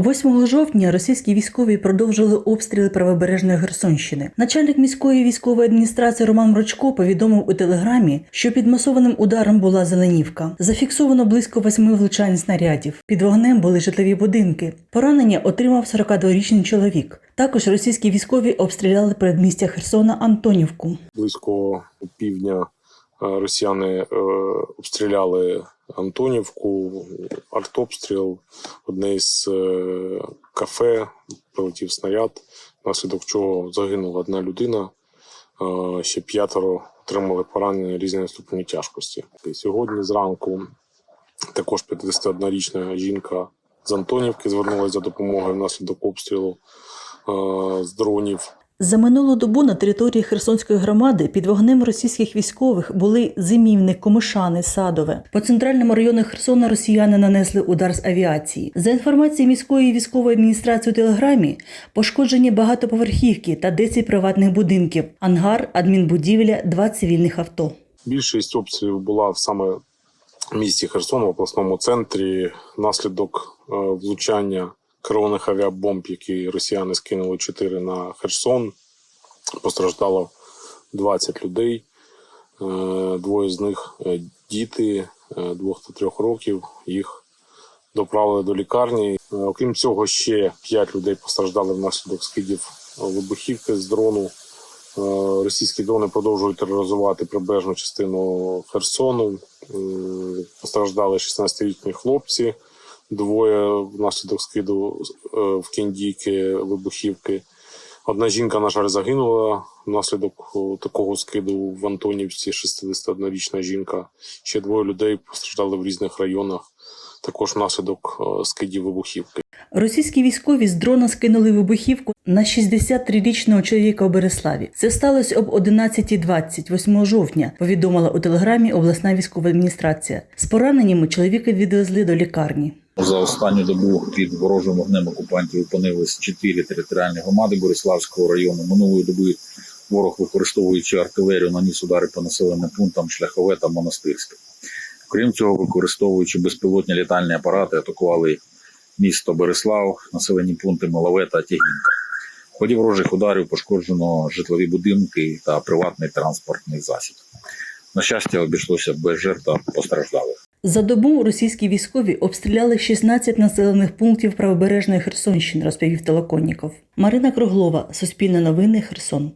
8 жовтня російські військові продовжили обстріли правобережної Херсонщини. Начальник міської військової адміністрації Роман Мрочко повідомив у телеграмі, що під масованим ударом була Зеленівка. Зафіксовано близько восьми влучань снарядів. Під вогнем були житлові будинки. Поранення отримав 42-річний чоловік. Також російські військові обстріляли передмістя Херсона Антонівку. близько півдня е, росіяни е, обстріляли Антонівку, артобстріл, одне із е, кафе, прилетів снаряд, внаслідок чого загинула одна людина, е, ще п'ятеро отримали поранення різної ступені тяжкості. І сьогодні зранку також 51-річна жінка з Антонівки звернулася за допомогою внаслідок обстрілу е, з дронів. За минулу добу на території Херсонської громади під вогнем російських військових були Зимівник, Комишани, Садове. По центральному району Херсона росіяни нанесли удар з авіації. За інформацією міської військової адміністрації у телеграмі, пошкоджені багатоповерхівки та 10 приватних будинків, ангар, адмінбудівля, два цивільних авто. Більшість обстрілів була в саме місті Херсон, в обласному центрі, внаслідок е, влучання керованих авіабомб, які росіяни скинули 4 на Херсон. Постраждало 20 людей. Е, Двоє з них е, діти е, двох та трьох років. Їх доправили до лікарні. Окрім цього, ще 5 людей постраждали внаслідок скидів вибухівки з дрону. Російські дрони продовжують тероризувати прибережну частину Херсону. Постраждали 16-літні хлопці, двоє внаслідок скиду е, в кіндійки вибухівки. Одна жінка, на жаль, загинула внаслідок такого скиду в Антонівці, 61-річна жінка. Ще двоє людей постраждали в різних районах, також внаслідок е, скидів вибухівки. Російські військові з дрона скинули вибухівку на 63-річного чоловіка у Береславі. Це сталося об 11.20, 8 жовтня, повідомила у телеграмі обласна військова адміністрація. З пораненнями чоловіка відвезли до лікарні. За останню добу під ворожим вогнем окупантів опинились чотири територіальні громади Бориславського району. Минулої доби ворог, використовуючи артилерію, наніс удари по населеним пунктам Шляхове та Монастирське. Крім цього, використовуючи безпілотні літальні апарати, атакували місто Береслав, населені пункти Малаве та Тягінка. В ході ворожих ударів пошкоджено житлові будинки та приватний транспортний засіб. На щастя, обійшлося без жертв постраждалих. За добу російські військові обстріляли 16 населених пунктів правобережної Херсонщини, розповів Толоконніков. Марина Круглова, Суспільне новини, Херсон.